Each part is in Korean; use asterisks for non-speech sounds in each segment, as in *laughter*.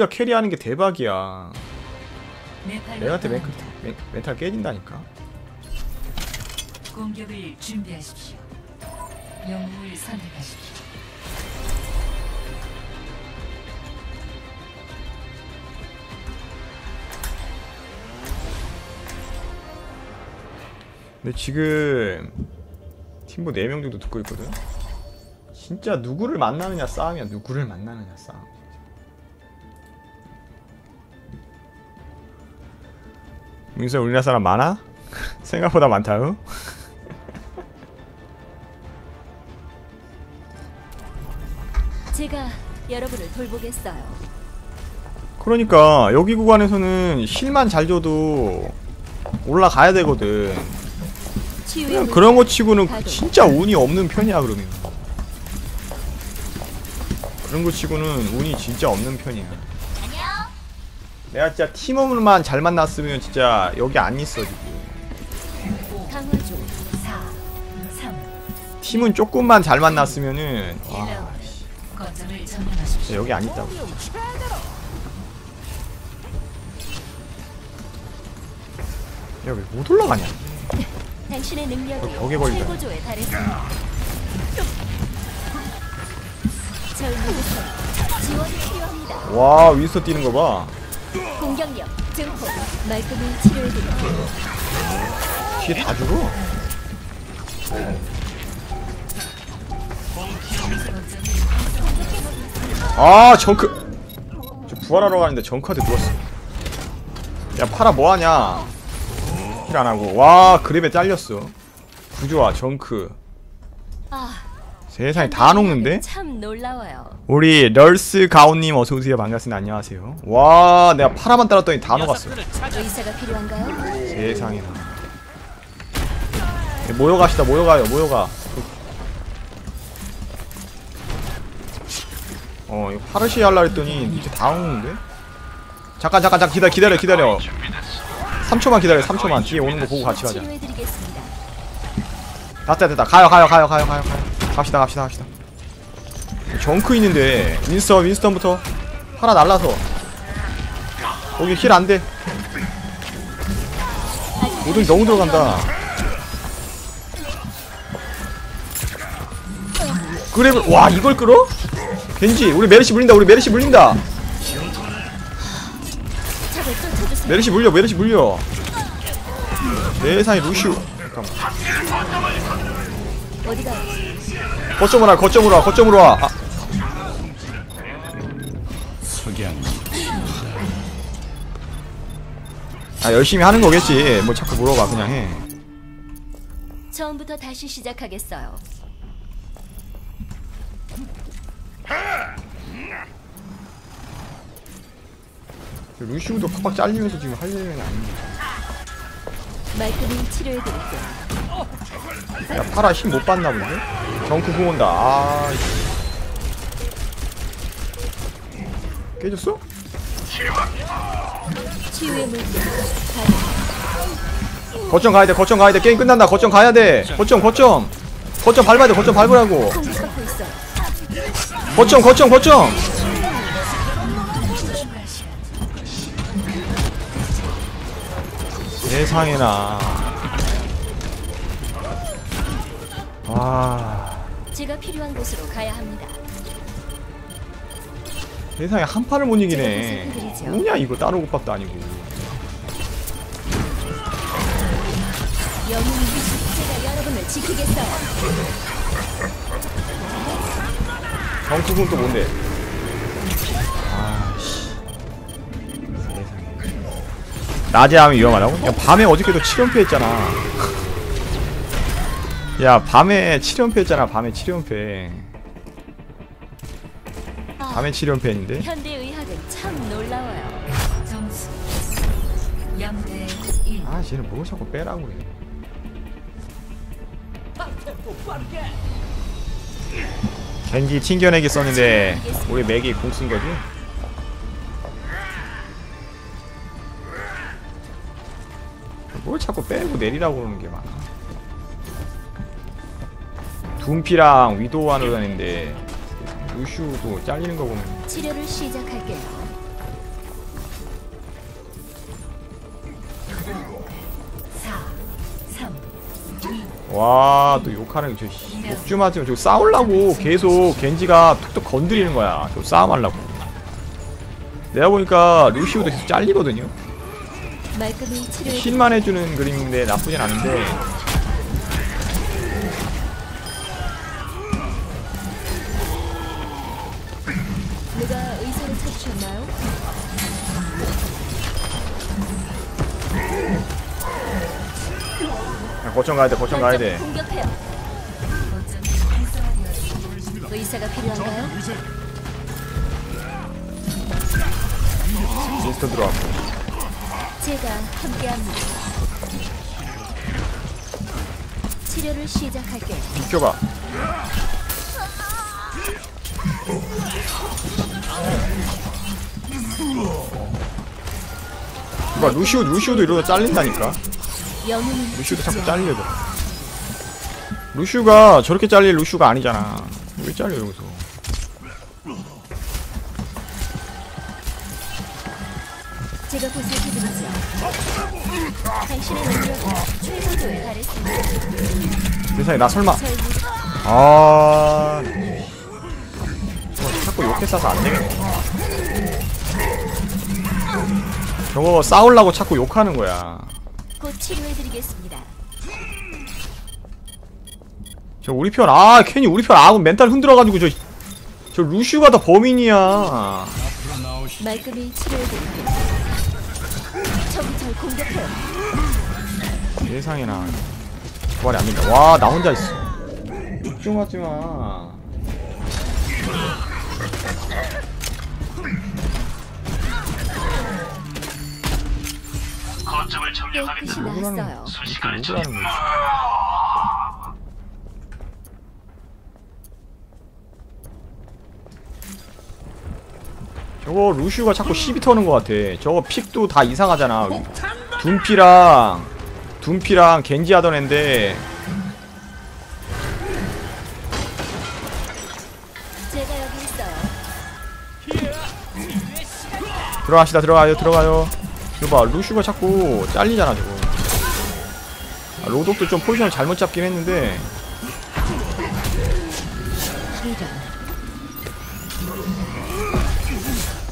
가 캐리하는 게 대박이야. 내한테 네 멘탈, 멘, 멘탈 깨진다니까. 공격을 준비하십시오. 영웅을 선택하십시오. 근데 지금 팀보 4명 정도 듣고 있거든. 진짜 누구를 만나느냐 싸움이야. 누구를 만나느냐 싸움. 민서 우리나라 사람 많아? *laughs* 생각보다 많다. 응? 제가 여러분을 돌보겠어요. 그러니까 여기 구간에서는 힐만 잘 줘도 올라가야 되거든. 그냥 물- 그런 거 치고는 진짜 운이 없는 편이야 그러면. 그런 거 치고는 운이 진짜 없는 편이야. 내가 진짜 팀원만 잘 만났으면 진짜 여기 안 있어 지금. 강화 중 4, 3, 팀은 조금만 잘 만났으면은 와 1라운드. 거점을 점령하십시오. 진짜 여기 안 있다고. 야왜 못 올라가냐? 당신의 능력이 어, 벽에 필요합니다. 와 윈스터 뛰는 거 봐. 공격력 증폭 말끔히 치료해드릴게요. 뒤에 다 죽어. 아 정크. 저 부활하러 가는데 정크한테 누웠어. 야 파라 뭐하냐? 힐 안하고. 와 그랩에 잘렸어. 구조아 정크. 아, 세상에 다 녹는데? 참 놀라워요. 우리 널스 가온님 어서오세요. 반갑습니다. 안녕하세요. 와 내가 파라만 따랐더니 다 녹았어 의사가 필요한가요? 세상에나 네, 모여갑시다. 모여가요. 모여가. 어 이거 파르시 할라 했더니 이제 다 오는데? 잠깐 잠깐 잠깐. 기다려 기다려 기다려. 3초만 기다려. 3초만. 뒤에 오는 거 보고 같이 가자. 치료해드리겠습니다. 됐다 됐다. 가요 가요 가요 가요 가요 가요 갑시다 갑시다 갑시다. 정크 있는데 윈스턴 윈스턴부터 하나 날라서. 거기 힐 안돼. 모든 너무 들어간다. 그래 와 이걸 끌어? 겐지 우리 메르시 물린다 우리 메르시 물린다. 메르시 물려 메르시 물려. 세상에 루시우 잠깐만 어디가 거점으로 와 거점으로 와 거점으로 와 아. 아 열심히 하는 거겠지 뭐 자꾸 물어봐 그냥 해 처음부터 다시 시작하겠어요. 루시우도 팍팍 잘리면서 지금 할 일은 아닌데 말끔히 치료해드릴게요. 야 파라 힘 못 받나 본데? 정크 공 온다 아 씨. 깨졌어? 거점 가야 돼 거점 가야 돼 게임 끝난다 거점 가야 돼 거점 거점 거점 밟아야 돼 거점 밟으라고. 거점 거점 거점 세상에나 와 제가 필요한 곳으로 가야 합니다. 세상에 한 판을 못 이기네. 뭐냐 이거 따로 국밥도 아니고 영웅이 제가 여러분을 지키겠어요. 정크군 또 뭔데 아씨 세상에 낮에 하면 위험하다고? 야 밤에 어저께도 7연패 했잖아 야 밤에 7연패 했잖아 밤에 7연패 아, 밤에 7연패 했는데 현대 의학은 참 놀라워요. 점수 0대 1. 아 쟤는 뭘 자꾸 빼라고 그래 겐지 튕겨내기 썼는데 우리 맥이 공 쓴 거지? 뭘 자꾸 빼고 내리라고 그러는 게 많아 분피랑 위도우 하러 다니는데 루슈도 잘리는 거 보면 치료를 시작할게요. 와, 또 욕하는 저 욕주 맞으면 저 싸우려고 계속 겐지가 툭툭 건드리는 거야. 저 싸움하려고. 내가 보니까 루시우도 계속 잘리거든요. 힐만 해주는 그림인데 나쁘진 않은데 찾으셨나요? 야, 거점 가야 돼 거점 가야 돼 공격해요. 의사가 필요한가요? 윈스터 들어왔고 제가 함께합니다. 치료를 시작할게요. 비켜봐 봐 루시오 루시오도 이러다 잘린다니까. 루시오도 자꾸 잘리려고 루시오가 저렇게 잘릴 루시오가 아니잖아. 왜 잘려 여기서? 제가 보살펴드리죠. 당신의 능력은 최고조에 달했습니다. 세상에 나 설마 아. 저거 자꾸 욕해 싸서 안 되겠네 저거 싸우려고 자꾸 욕하는 거야 곧 치료해드리겠습니다. 저 우리 편, 아, 괜히 우리 편 아군 멘탈 흔들어가지고 저, 저 루슈가 더 범인이야. 말끔히 치료해드릴게요. 적이 절 공격해요. 세상에나. 부활이 안 된다. 와, 나 혼자 있어. 집중하지 마. 깨끗이 나았어요. 이렇게 억울하는 거지. 저거 루슈가 자꾸 시비 터는 것 같아. 저거 픽도 다 이상하잖아. 둠피랑 둠피랑 겐지 하던 앤데. 들어갑시다 들어가요 들어가요 이거 봐 루슈가 자꾸 잘리잖아 저거 아, 로독도 좀 포지션을 잘못 잡긴 했는데.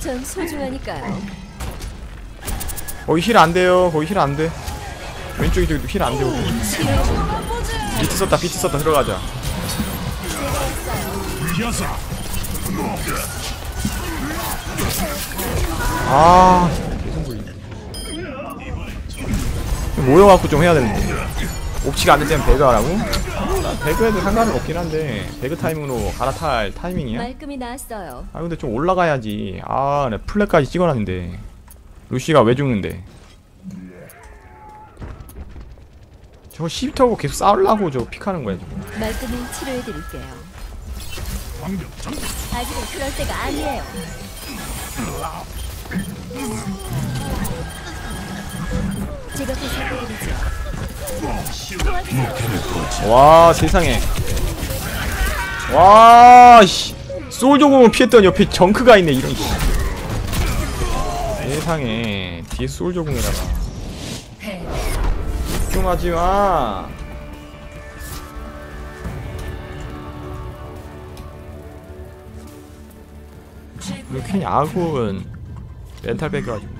전 소중하니까요. 거기 힐 안돼요 거기 힐 안돼 왼쪽이 힐 치료해드릴게요. 비트 썼다 비트 썼다 들어가자. 아 모여갖고 좀 해야 되는데 옵치가 안 될 때면 배그 하라고? 난 배그 해도 상관은 없긴 한데 배그 타이밍으로 갈아탈 타이밍이야? 말끔히. 아 근데 좀 올라가야지 아, 내 플랫까지 찍어놨는데 루시가 왜 죽는데 저거 시프트하고 계속 싸우려고 저거 픽하는 거야 지금 말끔히 치료해드릴게요. 아직은 그럴 때가 아니에요. 와 세상에. 와 씨. 솔조공을 피했던 옆에 정크가 있네 이런 씨. 세상에. 뒤에. 집중하지마. 이거 괜히 아군 멘탈 뺏겨가지고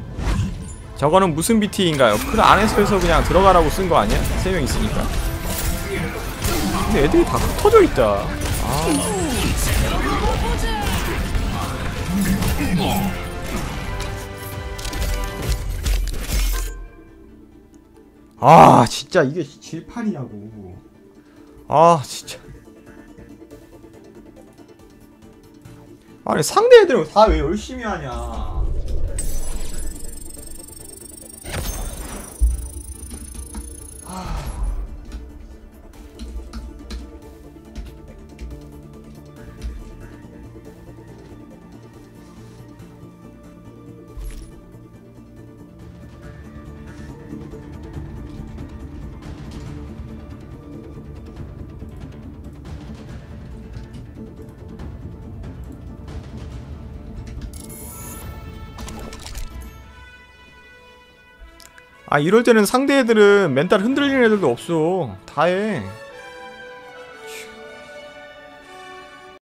저거는 무슨 BT인가요? 그 안에서 해서 그냥 들어가라고 쓴 거 아니야? 세 명 있으니까. 근데 애들이 다 흩어져 있다. 아. 진짜 이게 G8이냐고. 아 진짜. 아니 상대 애들은 다 왜 열심히 하냐 Oh. 아 이럴 때는 상대 애들은 멘탈 흔들리는 애들도 없어. 다해